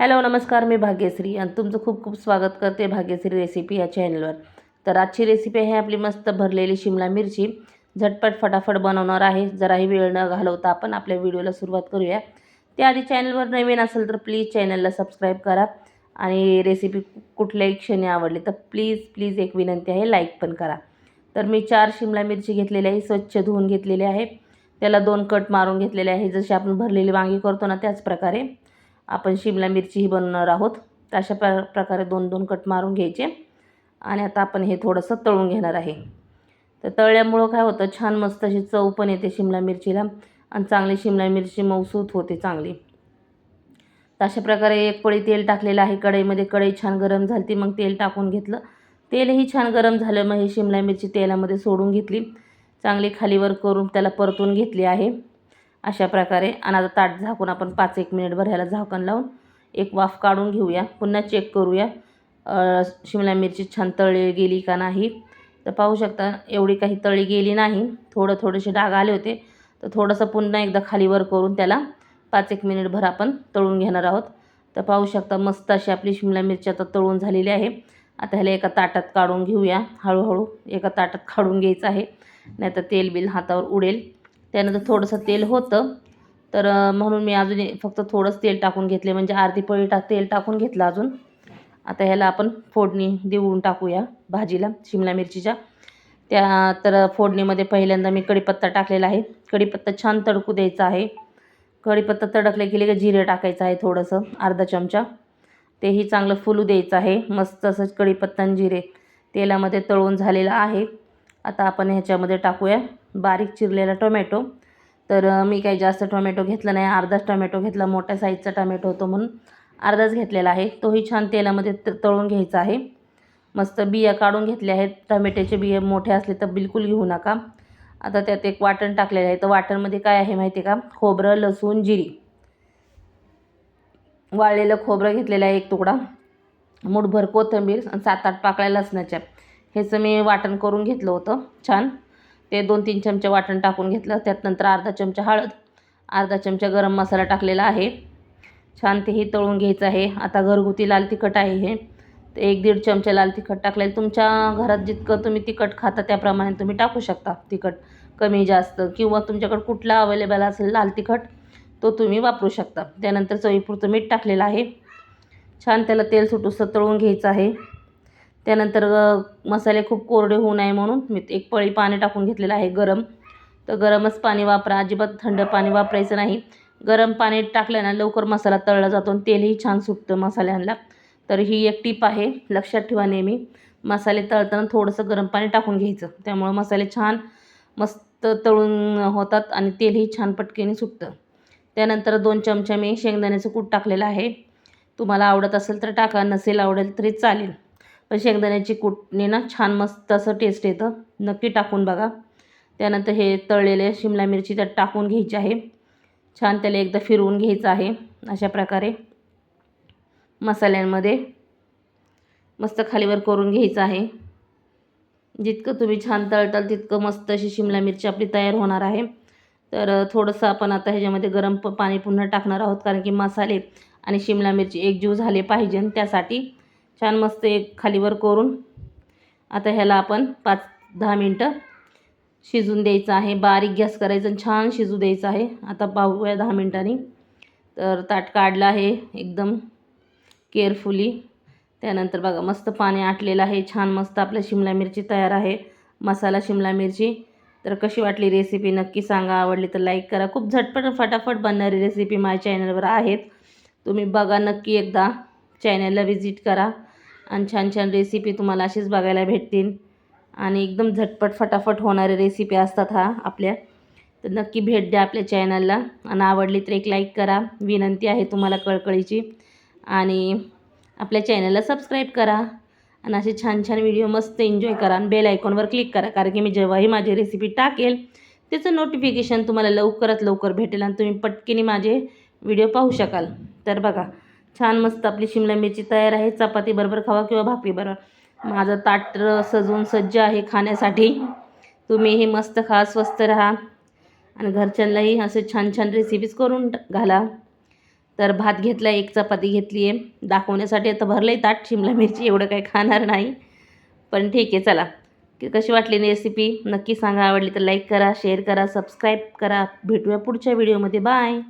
Hello नमस्कार मी भाग्यश्री आणि तुमचं खूप खूप स्वागत करते भाग्यश्री रेसिपी या चॅनलवर. तर आजची रेसिपी आहे आपली मस्त भरलेली शिमला मिरची. झटपट फटाफट बनवणार आहे. जराही वेळ न घालवता आपण आपल्या व्हिडिओला सुरुवात करूया. त्याआधी चॅनलवर नवीन असेल तर प्लीज चॅनलला सबस्क्राईब करा आणि रेसिपी कुठल्याही क्षणी आवडली तर प्लीज प्लीज एक विनंती आहे लाईक पण करा. तर मी चार शिमला मिरची घेतलेली आहे स्वच्छ धुवून घेतलेली आहे. त्याला दोन कट मारून घेतलेले आहे. जशी आपण भरलेली वांगी करतो ना त्याचप्रकारे आपण शिमला मिरचीही बनवणार आहोत. तर अशा प्र प्रकारे दोन दोन कट मारून घ्यायचे. आणि आता आपण हे थोडंसं तळून घेणार आहे. तर तळल्यामुळं काय होतं छान मस्त अशी चव पण येते शिमला मिरचीला. आणि चांगली शिमला मिरची मौसूत होते चांगली. तर अशा प्रकारे एक पळी तेल टाकलेलं आहे. कढईमध्ये कढई छान गरम झाली ती मग तेल टाकून घेतलं. तेलही छान गरम झालं मग ही शिमला मिरची तेलामध्ये सोडून घेतली. चांगली खालीवर करून त्याला परतून घेतली आहे. अशा प्रकारे आणि आता ताट झाकून आपण पाच एक मिनिटभर ह्याला झाकण लावून एक वाफ काढून घेऊया. पुन्हा चेक करूया. शिमला मिरची छान तळली गेली का नाही? तर पाहू शकता एवढी काही तळी गेली नाही. थोडं थोडेसे डाग आले होते. तर थोडंसं पुन्हा एकदा खालीवर करून त्याला पाच एक मिनिटभर आपण तळून घेणार आहोत. तर पाहू शकता मस्त अशी आपली शिमला मिरची आता तळून झालेली आहे. आता ह्याला एका ताटात काढून घेऊया. हळूहळू एका ताटात काढून घ्यायचं आहे. नाही तर तेल बिल हातावर उडेल. त्यानंतर थोडंसं तेल होतं. तर म्हणून मी अजून फक्त थोडंच तेल टाकून घेतले. म्हणजे अर्धी पळी टा तेल टाकून घेतलं अजून. आता ह्याला आपण फोडणी देऊन टाकूया भाजीला शिमला मिरचीच्या. त्या तर फोडणीमध्ये पहिल्यांदा मी कढीपत्ता टाकलेला आहे. कढीपत्ता छान तडकू द्यायचा आहे. कढीपत्ता तडकले की की जिरे टाकायचं आहे थोडंसं अर्धा चमचा. तेही चांगलं फुलू द्यायचं आहे. मस्त असंच कढीपत्ता आणि जिरे तेलामध्ये तळून झालेलं आहे. आता आपण ह्याच्यामध्ये टाकूया. बारीक चिरलेला टोमॅटो. तर मी काही जास्त टोमॅटो घेतला नाही. अर्धाच टोमॅटो घेतला. मोठ्या साईजचा टोमॅटो होतो म्हणून अर्धाच घेतलेला आहे. तोही छान तेलामध्ये त तळून घ्यायचा आहे. मस्त बिया काढून घेतल्या आहेत. टोमॅटोचे बिया मोठे असले तर बिलकुल घेऊ नका. आता त्यात एक वाटण टाकलेलं आहे. तर वाटणमध्ये काय आहे माहिती आहे का? खोबरं लसूण जिरी. वाळलेलं खोबरं घेतलेलं आहे एक तुकडा. मुठभर कोथिंबीर आणि सात आठ पाकळ्या लसणाच्या. ह्याचं मी वाटण करून घेतलं होतं छान. ते दोन तीन चमचे वाटण टाकून घेतलं. त्यात नंतर अर्धा चमचा हळद अर्धा चमचा गरम मसाला टाकलेला आहे. छान तेही तळून घ्यायचं आहे. आता घरगुती लाल तिखट आहे हे. ते एक दीड चमचे लाल तिखट टाकलेलं. तुमच्या घरात जितकं तुम्ही तिखट खाता त्याप्रमाणे तुम्ही टाकू शकता तिखट. कमी जास्त किंवा तुमच्याकडं कुठला अवेलेबल असेल लाल तिखट तो तुम्ही वापरू शकता. त्यानंतर चवीपुरतं मीठ टाकलेलं आहे. छान त्याला तेल सुटूसं तळून घ्यायचं आहे. त्यानंतर मसाले खूप कोरडे होऊ नये म्हणून मी एक पळी पाणी टाकून घेतलेलं आहे गरम. तर गरमच पाणी वापरा. अजिबात थंड पाणी वापरायचं नाही. गरम पाणी टाकल्यानं लवकर मसाला तळला जातो आणि तेलही छान सुटतं मसाल्यांना. तर ही एक टीप आहे. लक्षात ठेवा नेहमी. मसाले तळताना थोडंसं गरम पाणी टाकून घ्यायचं. त्यामुळं मसाले छान मस्त तळून होतात आणि तेलही छान पटकेने सुटतं. त्यानंतर दोन चमचे मी शेंगदाण्याचं कूट टाकलेलं आहे. तुम्हाला आवडत असेल तर टाका. नसेल आवडेल तरी चालेल. पण शेंगदाण्याची कुटणी ना छान मस्त असं टेस्ट येतं. नक्की टाकून बघा. त्यानंतर हे तळलेले शिमला मिरची त्यात टाकून घ्यायची आहे. छान त्याला एकदा फिरवून घ्यायचं आहे. अशा प्रकारे मसाल्यांमध्ये मस्त खालीवर करून घ्यायचं आहे. जितकं तुम्ही छान तळताल तितकं मस्त अशी शिमला मिरची आपली तयार होणार आहे. तर थोडंसं आपण आता ह्याच्यामध्ये गरम प पाणी पुन्हा टाकणार आहोत. कारण की मसाले आणि शिमला मिरची एकजीव झाले पाहिजे त्यासाठी छान मस्त एक खालीवर करून आता ह्याला आपण पाच दहा मिनटं शिजून द्यायचं आहे. बारीक गॅस करायचं आणि छान शिजू द्यायचं आहे. आता पाहूया दहा मिनटांनी. तर ताट काढलं आहे एकदम केअरफुली. त्यानंतर बघा मस्त पाणी आटलेलं आहे. छान मस्त आपल्या शिमला मिरची तयार आहे. मसाला शिमला मिरची. तर कशी वाटली रेसिपी नक्की सांगा. आवडली तर लाईक करा. खूप झटपट फटाफट बनणारी रेसिपी माझ्या चॅनलवर आहेत. तुम्ही बघा नक्की एकदा. चॅनलला व्हिजिट करा. आणि छान छान रेसिपी तुम्हाला अशीच बघायला भेटतील. आणि एकदम झटपट फटाफट होणारे रेसिपी असतात हा आपल्या. तर नक्की भेट द्या आपल्या चॅनलला आणि आवडली तर एक लाईक करा. विनंती आहे तुम्हाला कळकळीची. आणि आपल्या चॅनलला सबस्क्राईब करा. आणि असे छान छान व्हिडिओ मस्त एन्जॉय करा. आणि बेल आयकॉनवर क्लिक करा. कारण की मी जेव्हाही माझी रेसिपी टाकेल त्याचं नोटिफिकेशन तुम्हाला लवकरात लवकर भेटेल. आणि तुम्ही पटकीने माझे व्हिडिओ पाहू शकाल. तर बघा छान मस्त आपली शिमला मिरची तयार आहे. चपातीबरोबर खावा किंवा भाकरीबरोबर माझं ताट सजवून सज्ज आहे खाण्यासाठी. तुम्हीही मस्त खा स्वस्त राहा. आणि घरच्यांनाही असे छान छान रेसिपीज करून घाला. तर भात घेतला एक चपाती घेतली आहे दाखवण्यासाठी आता भरलं आहे ताट. शिमला मिरची एवढं काही खाणार नाही. पण ठीक आहे चला. की कशी वाटली रेसिपी नक्की सांगा. आवडली तर लाईक करा शेअर करा सबस्क्राईब करा. भेटूया पुढच्या व्हिडिओमध्ये बाय